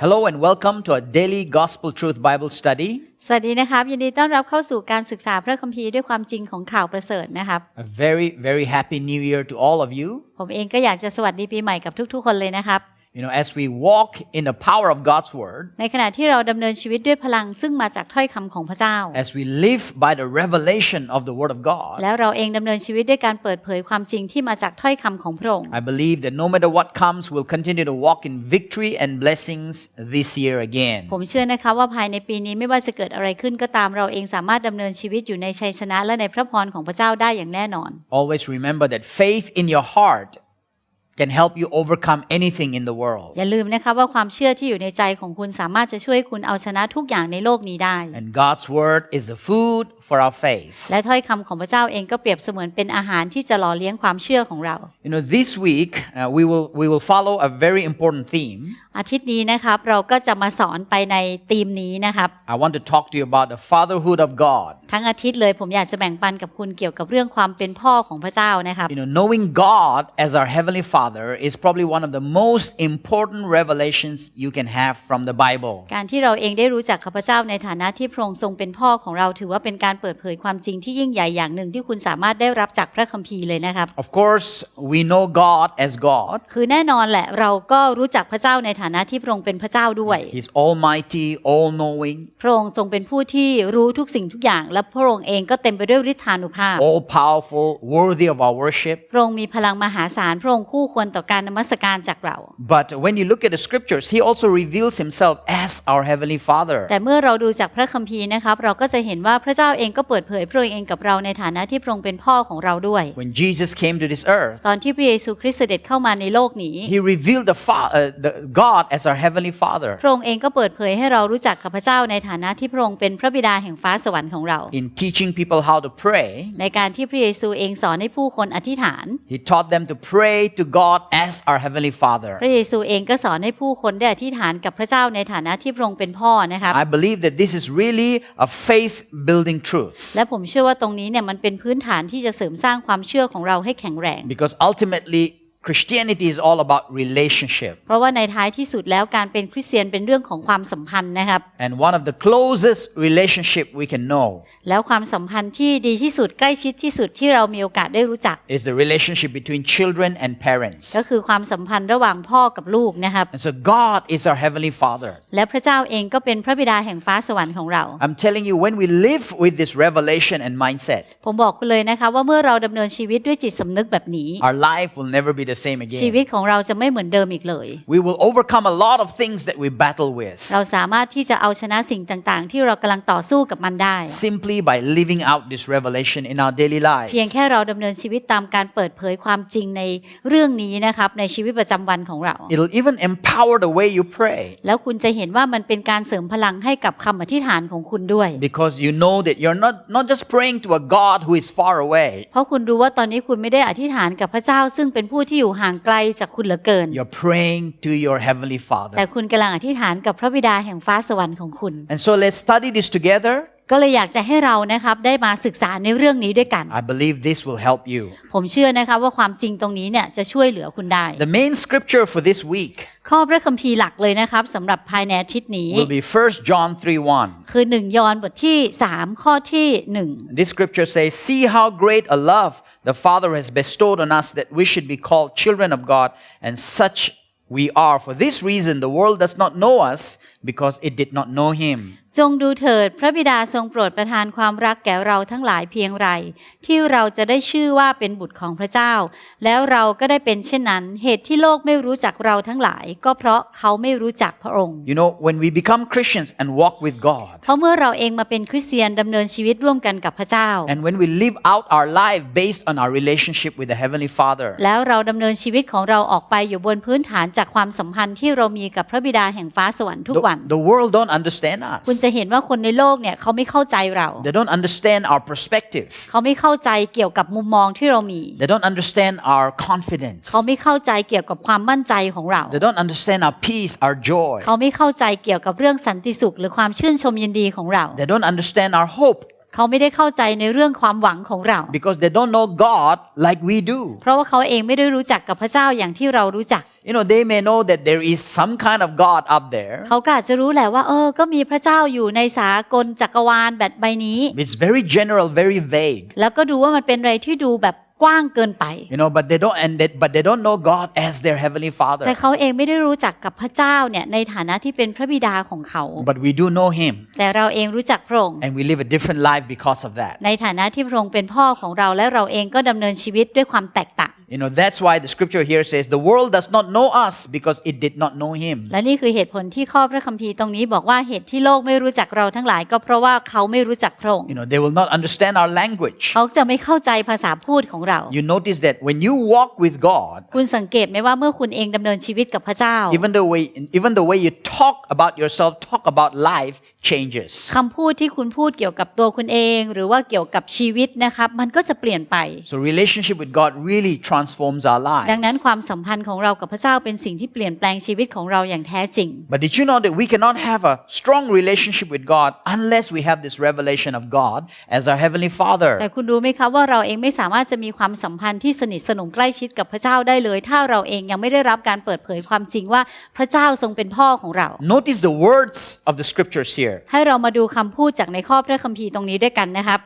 Hello and welcome to our daily Gospel Truth Bible study. สวัสดีนะครับ ยินดีต้อนรับเข้าสู่การศึกษาพระคัมภีร์ด้วยความจริงของข่าวประเสริฐนะครับ A very, very happy new year to all of you. ผมเองก็อยากจะสวัสดีปีใหม่กับทุกๆ คนเลยนะครับ You know, as we walk in the power of God's word, ในขณะที่เราดำเนินชีวิตด้วยพลังซึ่งมาจากถ้อยคำของพระเจ้า as we live by the revelation of the word of God, แล้วเราเองดำเนินชีวิตด้วยการเปิดเผยความจริงที่มาจากถ้อยคำของพระองค์ I believe that no matter what comes, we'll continue to walk in victory and blessings this year again. ผมเชื่อนะคะว่าภายในปีนี้ไม่ว่าจะเกิดอะไรขึ้นก็ตามเราเองสามารถดำเนินชีวิตอยู่ในชัยชนะและในพระพรของพระเจ้าได้อย่างแน่นอน Always remember that faith in your heart can help you overcome anything in the world. อย่าลืมนะคะว่าความเชื่อที่อยู่ในใจของคุณสามารถจะช่วยคุณเอาชนะทุกอย่างในโลกนี้ได้ And God's word is the food for our faith. และถ้อยคำของพระเจ้าเองก็เปรียบเสมือนเป็นอาหารที่จะหล่อเลี้ยงความเชื่อของเรา You know, this week uh, we will we will follow a very important theme. อาทิตย์นี้นะครับเราก็จะมาสอนไปในธีมนี้นะครับ I want to talk to you about the fatherhood of God. ทั้งอาทิตย์เลยผมอยากจะแบ่งปันกับคุณเกี่ยวกับเรื่องความเป็นพ่อของพระเจ้านะครับ You know, knowing God as our heavenly Father is probably one of the most important revelations you can have from the Bible. การที่เราเองได้รู้จักข้าพเจ้าในฐานะที่พระองค์ทรงเป็นพ่อของเราถือว่าเป็นการเปิดเผยความจริงที่ยิ่งใหญ่อย่างหนึ่งที่คุณสามารถได้รับจากพระคัมภีร์เลยนะครับ Of course, we know God as God. คือแน่นอนแหละเราก็รู้จักพระเจ้าในฐานะที่พระองค์เป็นพระเจ้าด้วย He's almighty, all knowing, พระองค์ทรงเป็นผู้ที่รู้ทุกสิ่งทุกอย่าง และพระองค์เองก็เต็มไปด้วยฤทธานุภาพ all powerful, worthy of our worship. พระองค์มีพลังมหาศาลพระองค์คู่ควรต่อการนมัสการจากเรา But when you look at the scriptures, He also reveals Himself as our heavenly Father. แต่เมื่อเราดูจากพระคัมภีร์นะครับเราก็จะเห็นว่าพระเจ้าเองก็เปิดเผยพระองค์เองกับเราในฐานะที่พระองค์เป็นพ่อของเราด้วย When Jesus came to this earth, ตอนที่พระเยซูคริสต์เสด็จเข้ามาในโลกนี้ He revealed the, fa- uh, the God as our heavenly Father พระองค์เองก็เปิดเผยให้เรารู้จักกับพระเจ้าในฐานะที่พระองค์เป็นพระบิดาแห่งฟ้าสวรรค์ของเรา in teaching people how to pray. ในการที่พระเยซูเองสอนให้ผู้คนอธิษฐาน He taught them to pray to God as our heavenly Father. พระเยซูเองก็สอนให้ผู้คนได้อธิษฐานกับพระเจ้าในฐานะที่พระองค์เป็นพ่อนะครับ I believe that this is really a faith building truth และผมเชื่อว่าตรงนี้เนี่ยมันเป็นพื้นฐานที่จะเสริมสร้างความเชื่อของเราให้แข็งแรง because ultimately Christianity is all about relationship. เพราะว่าในท้ายที่สุดแล้วการเป็นคริสเตียนเป็นเรื่องของความสัมพันธ์นะครับ And one of the closest relationship we can know แล้วความสัมพันธ์ที่ดีที่สุดใกล้ชิดที่สุดที่เรามีโอกาสได้รู้จัก is the relationship between children and parents. ก็คือความสัมพันธ์ระหว่างพ่อกับลูกนะครับ And so God is our heavenly Father. และพระเจ้าเองก็เป็นพระบิดาแห่งฟ้าสวรรค์ของเรา I'm telling you when we live with this revelation and mindset, ผมบอกคุณเลยนะคะว่าเมื่อเราดำเนินชีวิตด้วยจิตสำนึกแบบนี้ our life will never be the same ชีวิต again. ของเราจะไม่เหมือนเดิมอีกเลย We will overcome a lot of things that we battle with เราสามารถที่จะเอาชนะสิ่งต่างๆ ที่เรากำลังต่อสู้กับมันได้ simply by living out this revelation in our daily lives. เพียงแค่เราดำเนินชีวิตตามการเปิดเผยความจริงในเรื่องนี้นะครับในชีวิตประจำวันของเรา It'll even empower the way you pray แล้วคุณจะเห็นว่ามันเป็นการเสริมพลังให้กับคำอธิษฐานของคุณด้วย because you know that you're not, not just praying to a God who is far away, เพราะคุณรู้ว่าตอนนี้คุณไม่ได้อธิษฐานกับพระเจ้าซึ่งเป็นผู้ที่อยู่ห่างไกลจากคุณเหลือเกิน you're praying to your Heavenly แต่ Father. คุณกำลังอธิษฐานกับพระบิดาแห่งฟ้าสวรรค์ของคุณ And so let's study this together. ก็เลยอยากจะให้เรานะครับได้มาศึกษาในเรื่องนี้ด้วยกัน I believe this will help you. ผมเชื่อนะคะว่าความจริงตรงนี้เนี่ยจะช่วยเหลือคุณได้ The main scripture for this week ข้อพระคัมภีร์หลักเลยนะครับสำหรับภายในอาทิตย์นี้ will be 1 John 3 1. คือ 1 ยอห์นบทที่ 3 ข้อที่ 1 This scripture says, See how great a love the Father has bestowed on us that we should be called children of God, and such we are. For this reason, the world does not know us because it did not know Him. จงดูเถิดพระบิดาทรงโปรดประทานความรักแก่เราทั้งหลายเพียงไรที่เราจะได้ชื่อว่าเป็นบุตรของพระเจ้า แล้วเราก็ได้เป็นเช่นนั้น เหตุที่โลกไม่รู้จักเราทั้งหลาย ก็เพราะเขาไม่รู้จักพระองค์ You know, when we become Christians and walk with God, เพราะเมื่อเราเองมาเป็นคริสเตียนดำเนินชีวิตร่วมกันกับพระเจ้า and when we live out our life based on our relationship with the Heavenly Father, แล้วเราดำเนินชีวิตของเราออกไปอยู่บนพื้นฐานจากความสัมพันธ์ที่เรามีกับพระบิดาแห่งฟ้าสวรรค์ทุก the, วัน the world don't understand คุณ us. จะเห็นว่าคนในโลกเนี่ยเขาไม่เข้าใจเรา They don't understand our perspective. เขาไม่เข้าใจเกี่ยวกับมุมมองที่เรามี They don't understand our confidence. เขาไม่เข้าใจเกี่ยวกับความมั่นใจของเรา They don't understand our peace, our joy. เขาไม่เข้าใจเกี่ยวกับเรื่องสันติสุขหรือความชื่นชมยินดีของเรา They don't understand our hope เขาไม่ได้เข้าใจในเรื่องความหวังของเรา because they don't know God like we do. เพราะว่าเขาเองไม่ได้รู้จักกับพระเจ้าอย่างที่เรารู้จัก You know, they may know that there is some kind of God up there. เขาก็อาจจะรู้แหละว่าเออก็มีพระเจ้าอยู่ในสากลจักรวาลแบบใบนี้ It's very general, very vague. แล้วก็ดูว่ามันเป็นอะไรที่ดูแบบ กว้างเกินไป You know, but they don't and they, but they don't know God as their heavenly แต่ Father. เขาเองไม่ได้รู้จักกับพระเจ้าเนี่ยในฐานะที่เป็นพระบิดาของเขา But we do know Him, แต่เราเองรู้จักพระองค์ and we live a different life because of that. ในฐานะที่พระองค์เป็นพ่อของเราและเราเองก็ดำเนินชีวิตด้วยความแตกต่าง You know, that's why the scripture here says the world does not know us because it did not know Him. และนี่คือเหตุผลที่ข้อพระคัมภีร์ตรงนี้บอกว่าเหตุที่โลกไม่รู้จักเราทั้งหลาย ก็เพราะว่าเขาไม่รู้จักพระองค์ You know, they will not understand our language. เขาจะไม่เข้าใจภาษาพูดของเรา You notice that when you walk with God, คุณสังเกตไหมว่าเมื่อคุณเองดำเนินชีวิตกับพระเจ้า even the way even the way you talk about yourself, talk about life changes. คำพูดที่คุณพูดเกี่ยวกับตัวคุณเอง หรือว่าเกี่ยวกับชีวิตนะครับ มันก็จะเปลี่ยนไป So relationship with God really transforms our ดังนั้น lives. ความสัมพันธ์ของเรากับพระเจ้าเป็นสิ่งที่เปลี่ยนแปลงชีวิตของเราอย่างแท้จริง But did you know that we cannot have a strong relationship with God unless we have this revelation of God as our heavenly แต่ Father? คุณรู้ไหมครับว่าเราเองไม่สามารถจะมีความสัมพันธ์ที่สนิทสนมใกล้ชิดกับพระเจ้าได้เลย ถ้าเราเองยังไม่ได้รับการเปิดเผยความจริงว่าพระเจ้าทรงเป็นพ่อของเรา Notice the words of the scriptures here. ให้เรามาดูคำพูดจากในข้อพระคัมภีร์ตรงนี้ด้วยกันนะครับ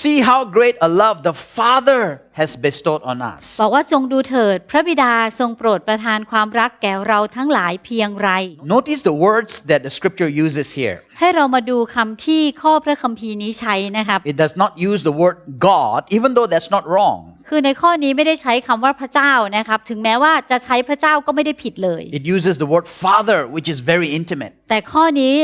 See how great a love the Father has bestowed on us. บอกว่าจงดูเถิด พระบิดาทรงโปรดประทานความรักแก่เราทั้งหลายเพียงไร Notice the words that the scripture uses here. ให้เรามาดูคำที่ข้อพระคัมภีร์นี้ใช้นะครับ It does not use the word God, even though that's not wrong. คือในข้อนี้ไม่ได้ใช้คำว่าพระเจ้านะครับ ถึงแม้ว่าจะใช้พระเจ้าก็ไม่ได้ผิดเลย It uses the word Father, which is very intimate. แต่ข้อนี้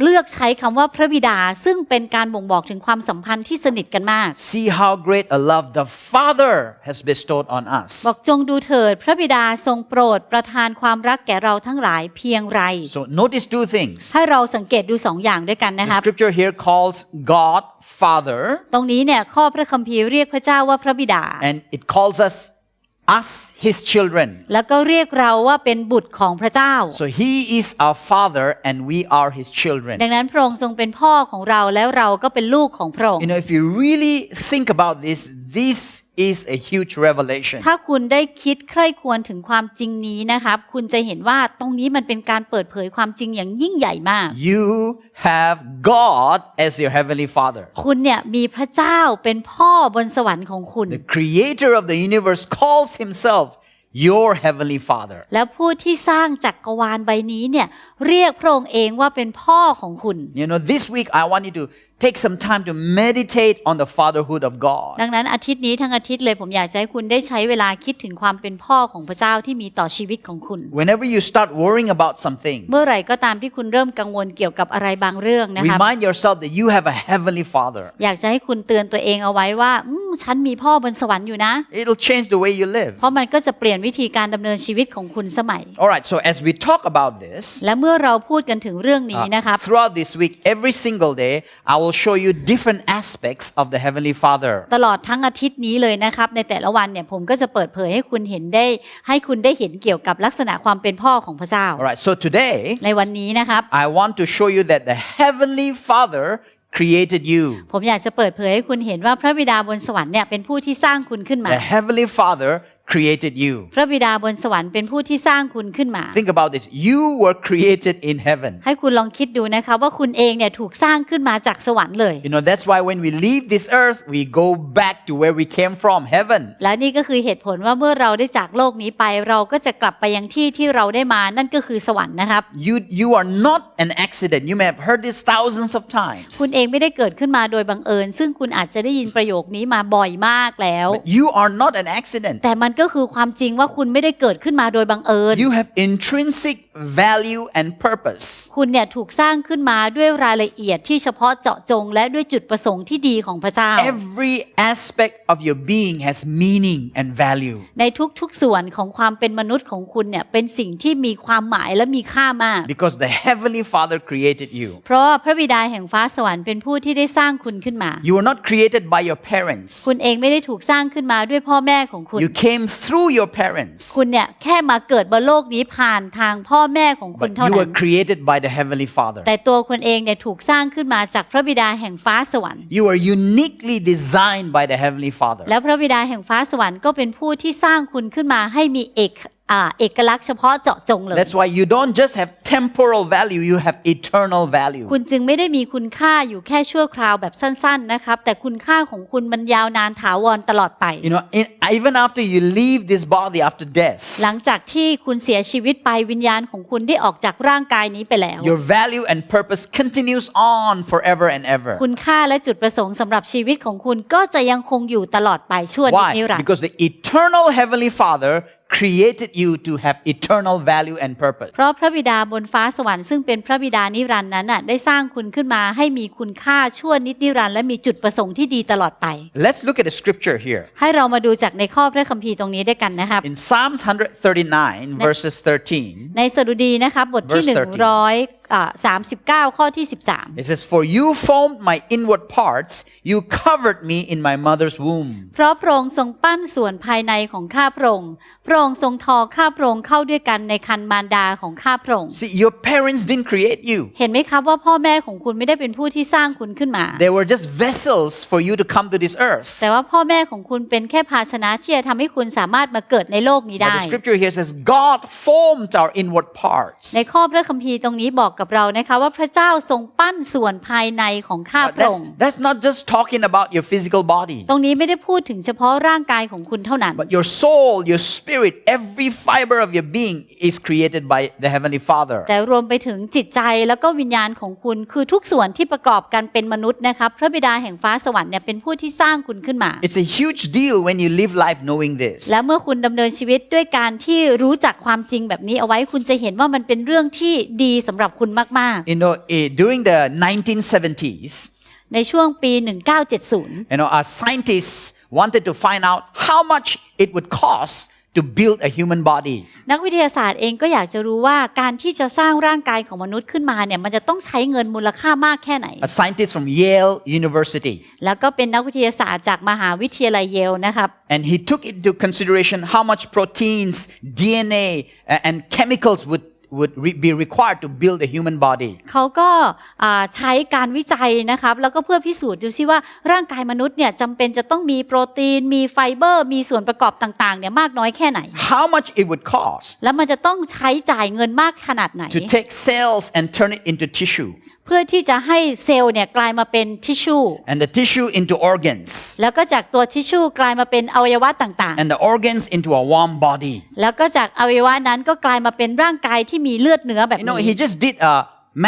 เนี่ยเลือกใช้คำว่าพระบิดาซึ่งเป็นการบ่งบอกถึงความสัมพันธ์ที่สนิทกันมาก See how great a love the Father has bestowed on us. บอกจงดูเถิดพระบิดาทรงโปรดประทานความรักแก่เราทั้งหลายเพียงไร So notice two things. ให้เราสังเกตดูสองอย่างด้วยกันนะค The รับ scripture here calls God Father, ตรงนี้เนี่ยข้อพระคัมภีร์เรียกพระเจ้าว่าพระบิดา and it calls us us His children. แล้วก็เรียกเราว่าเป็นบุตรของพระเจ้า So He is our Father, and we are His children. ดังนั้นพระองค์ทรงเป็นพ่อของเราแล้วเราก็เป็นลูกของพระองค์ You know, if you really think about this, this is a huge revelation. ถ้าคุณได้คิดใคร่ควรถึงความจริงนี้นะครับ คุณจะเห็นว่าตรงนี้มันเป็นการเปิดเผยความจริงอย่างยิ่งใหญ่มาก You have God as your heavenly Father. คุณเนี่ยมีพระเจ้าเป็นพ่อบนสวรรค์ของคุณ The creator of the universe calls himself your heavenly Father. แล้วผู้ที่สร้างจักกรวาลใบนี้เนี่ยเรียกพระองค์เองว่าเป็นพ่อของคุณ You know, this week I want you to take some time to meditate on the fatherhood of God. ดังนั้นอาทิตย์นี้ทั้งอาทิตย์เลยผมอยากจะให้คุณได้ใช้เวลาคิดถึงความเป็นพ่อของพระเจ้าที่มีต่อชีวิตของคุณ Whenever you start worrying about some things, เมื่อไหร่ก็ตามที่คุณเริ่มกังวลเกี่ยวกับอะไรบางเรื่องนะครับ remind yourself that you have a heavenly Father. อยากจะให้คุณเตือนตัวเองเอาไว้ว่าอืมฉันมีพ่อบนสวรรค์อยู่นะ It'll change the way you live. เพราะมันก็จะเปลี่ยนวิธีการดำเนินชีวิตของคุณสมัย All right, so as we talk about this, และเมื่อเราพูดกันถึงเรื่องนี้ uh, นะครับ throughout this week, every single day, I will show you different aspects of the heavenly Father. ตลอดทั้งอาทิตย์นี้เลยนะครับ ในแต่ละวันเนี่ยผมก็จะเปิดเผยให้คุณเห็นได้ ให้คุณได้เห็นเกี่ยวกับลักษณะความเป็นพ่อของพระเจ้า All right, so today, ในวันนี้นะครับ I want to show you that the heavenly Father created you. ผมอยากจะเปิดเผยให้คุณเห็นว่าพระบิดาบนสวรรค์เนี่ยเป็นผู้ที่สร้างคุณขึ้นมา The heavenly Father created you. พระบิดาบนสวรรค์เป็นผู้ที่สร้างคุณขึ้นมา Think about this. You were created in heaven. ให้คุณลองคิดดูนะคะว่าคุณเองเนี่ยถูกสร้างขึ้นมาจากสวรรค์เลย You know, that's why when we leave this earth, we go back to where we came from, heaven. และนี่ก็คือเหตุผลว่าเมื่อเราได้จากโลกนี้ไปเราก็จะกลับไปยังที่ที่เราได้มานั่นก็คือสวรรค์นะครับ You, you are not an accident. You may have heard this thousands of times. คุณเองไม่ได้เกิดขึ้นมาโดยบังเอิญ ซึ่งคุณอาจจะได้ยินประโยคนี้มาบ่อยมากแล้ว But you are not an accident. แต่มันก็คือความจริงว่าคุณไม่ได้เกิดขึ้นมาโดยบังเอิญ You have intrinsic value and purpose. คุณเนี่ยถูกสร้างขึ้นมาด้วยรายละเอียดที่เฉพาะเจาะจง และด้วยจุดประสงค์ที่ดีของพระเจ้า Every aspect of your being has meaning and value. ในทุกๆส่วนของความเป็นมนุษย์ของคุณเนี่ยเป็นสิ่งที่มีความหมายและมีค่ามาก Because the Heavenly Father created you. เพราะว่าพระบิดาแห่งฟ้าสวรรค์เป็นผู้ที่ได้สร้างคุณขึ้นมา You were not created by your parents. คุณเองไม่ได้ถูกสร้างขึ้นมาด้วยพ่อแม่ของคุณ You came through your parents. คุณเนี่ยแค่มาเกิดบนโลกนี้ผ่านทางพ่อแม่ของคุณ but เท่า you นั้ were น created by the Heavenly Father. แต่ตัวคุณเองเนี่ยถูกสร้างขึ้นมาจากพระบิดาแห่งฟ้าสวรรค์ You are uniquely designed by the Heavenly Father. แล้วพระบิดาแห่งฟ้าสวรรค์ก็เป็นผู้ที่สร้างคุณขึ้นมาให้มีเอกอ่า เอกลักษณ์เฉพาะเจาะจงเลย That's why you don't just have temporal value, you have eternal value. คุณจึงไม่ได้มีคุณค่าอยู่แค่ชั่วคราวแบบสั้นๆนะครับ แต่คุณค่าของคุณมันยาวนานถาวรตลอดไป You know, in, even after you leave this body after death, หลังจากที่คุณเสียชีวิตไปวิญญาณของคุณได้ออกจากร่างกายนี้ไปแล้ว your value and purpose continues on forever and ever. คุณค่าและจุดประสงค์สำหรับชีวิตของคุณก็จะยังคงอยู่ตลอดไปชั่วนิ Why? รันดร์ Because the eternal Heavenly Father created you to have eternal value and purpose เพราะพระบิดาบนฟ้าสวรรค์ซึ่งเป็นพระบิดานิรันดร์นั้นน่ะได้สร้างคุณขึ้นมาให้มีคุณค่าชั่วนิดนิรันดร์และมีจุดประสงค์ที่ดีตลอดไป Let's look at the scripture here ให้เรามาดูจากในข้อพระคัมภีร์ตรงนี้ด้วยกันนะครับ In Psalms 139 verses 13 ในสดุดีนะครับบทที่ 100 39 ข้อที่ 13 It says for you formed my inward parts you covered me in my mother's womb เพราะพระองค์ทรงปั้นส่วนภายในของข้าพระองค์พระองค์ทรงทอข้าพระองค์เข้าด้วยกันในคันมารดาของข้าพระองค์ See your parents didn't create you เห็นไหมครับว่าพ่อแม่ของคุณไม่ได้เป็นผู้ที่สร้างคุณขึ้นมา They were just vessels for you to come to this earth แต่ว่าพ่อแม่ของคุณเป็นแค่ภาชนะที่จะทำให้คุณสามารถมาเกิดในโลกนี้ได้ the scripture here says God formed our inward parts ในข้อพระคัมภีร์ตรงนี้บอกกับเรานะคะว่าพระเจ้าทรงปั้นส่วนภายในของข้า But พระอ that's, งค์ that's not just talking about your physical body, ตรงนี้ไม่ได้พูดถึงเฉพาะร่างกายของคุณเท่านั้น but your soul, your spirit, every fiber of your being is created by the Heavenly Father. แต่รวมไปถึงจิตใจแล้วก็วิญญาณของคุณคือทุกส่วนที่ประกอบกันเป็นมนุษย์นะครับพระบิดาแห่งฟ้าสวรรค์เนี่ยเป็นผู้ที่สร้างคุณขึ้นมา It's a huge deal when you live life knowing this. และเมื่อคุณดำเนินชีวิตด้วยการที่รู้จักความจริงแบบนี้เอาไว้คุณจะเห็นว่ามันเป็นเรื่องที่ดีสำหรับคุณมาก You know, eh, during the 1970s, ๆ ในช่วงปี 1970 you know, our scientists wanted to find out how much it would cost to build a human body. นักวิทยาศาสตร์เองก็อยากจะรู้ว่าการที่จะสร้างร่างกายของมนุษย์ขึ้นมาเนี่ยมันจะต้องใช้เงินมูลค่ามากแค่ไหน A scientist from Yale University. แล้วก็เป็นนักวิทยาศาสตร์จากมหาวิทยาลัยเยลนะครับ And he took into consideration how much proteins, DNA, uh, and chemicals would, would re- be required to build a human body. เขาก็อ่าใช้การวิจัยนะครับแล้วก็เพื่อพิสูจน์ดูซิว่าร่างกายมนุษย์เนี่ยจำเป็นจะต้องมีโปรตีน มีไฟเบอร์ มีส่วนประกอบต่างๆเนี่ยมากน้อยแค่ไหน How much it would cost แล้วมันจะต้องใช้จ่ายเงินมากขนาดไหน to take cells and turn it into tissue, เพื่อที่จะให้เซลล์เนี่ยกลายมาเป็นทิชชู and the tissue into organs, แล้วก็จากตัวทิชชูกลายมาเป็นอวัยวะต่าง and the organs into a warm body. ๆแล้วก็จากอวัยวะนั้นก็กลายมาเป็นร่างกายที่มีเลือดเนื้อแบบ You know, นี้ he just did a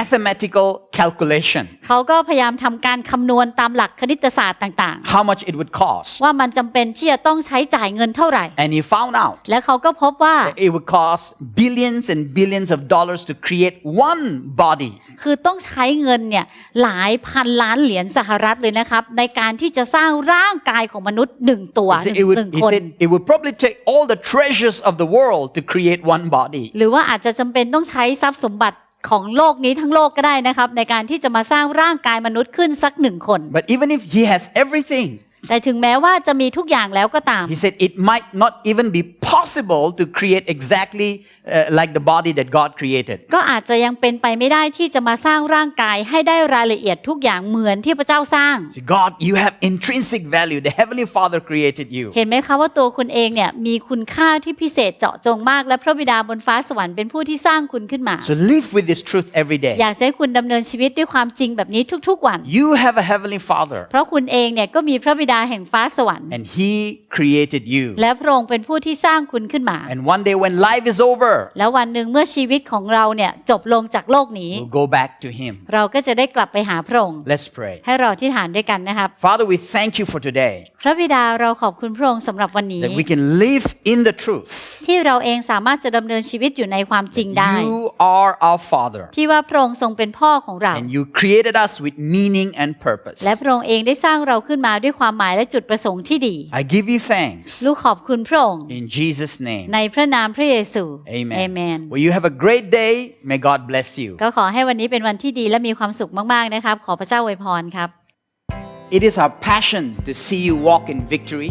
mathematical calculation เขาก็พยายามทำการคำนวณตามหลักคณิตศาสตร์ต่าง how much it would cost. ๆว่ามันจำเป็นที่จะต้องใช้จ่ายเงินเท่าไหร่ And he found out และเขาก็พบว่า that it would cost billions and billions of dollars to create one body. คือต้องใช้เงินเนี่ยหลายพันล้านเหรียญสหรัฐเลยนะครับ ในการที่จะสร้างร่างกายของมนุษย์หนึ่งตัว He ห said นึ่ it ง would, หนึ่ง he คน said it would probably take all the treasures of the world to create one body. หรือว่าอาจจะจำเป็นต้องใช้ทรัพย์สมบัติ ของโลกนี้ทั้งโลกก็ได้นะครับในการที่จะมาสร้างร่างกายมนุษย์ขึ้นสักหนึ่งคน But even if he has everything, แต่ถึงแม้ว่าจะมีทุกอย่างแล้วก็ตาม he said it might not even be possible to create exactly uh, like the body that God created. ก็อาจจะยังเป็นไปไม่ได้ที่จะมาสร้างร่างกายให้ได้รายละเอียดทุกอย่างเหมือนที่พระเจ้าสร้าง So God, you have intrinsic value. The Heavenly Father created you. เห็นไหมคะว่าตัวคุณเองเนี่ยมีคุณค่าที่พิเศษเจาะจงมาก และพระบิดาบนฟ้าสวรรค์เป็นผู้ที่สร้างคุณขึ้นมา So live with this truth every อยา day. กจะให้คุณดำเนินชีวิตด้วยความจริงแบบนี้ทุกๆวัน You have a Heavenly Father, เพราะคุณเองเนี่ยก็มีพระบิดาแห่งฟ้าสวรรค์ and He created you. และพระองค์เป็นผู้ที่สร้างคุณขึ้นมา And one day when life is over, แล้ววันหนึ่งเมื่อชีวิตของเราเนี่ยจบลงจากโลกนี้ we'll go back to Him. เราก็จะได้กลับไปหาพระองค์ Let's pray. ให้เราที่ฐานด้วยกันนะครับ Father, we thank you for today พระบิดาเราขอบคุณพระองค์สำหรับวันนี้ that we can live in the truth. ที่เราเองสามารถจะดำเนินชีวิตอยู่ในความจริงได้ You are our Father, ที่ว่าพระองค์ทรงเป็นพ่อของเรา and you created us with meaning and purpose. และพระองค์เองได้สร้างเราขึ้นมาด้วยความหมายและจุดประสงค์ที่ดี I give you thanks ลูกขอบคุณพระองค์ in Jesus' name. ในพระนามพระเยซู Amen. เอเมน Well, you have a great day. May God bless you. ก็ขอให้วันนี้เป็นวันที่ดีและมีความสุขมากๆนะครับ ขอพระเจ้าอวยพรครับ It is our passion to see you walk in victory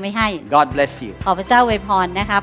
ไว้ให้ God bless you. ขอพระเจ้าอวยพรนะครับ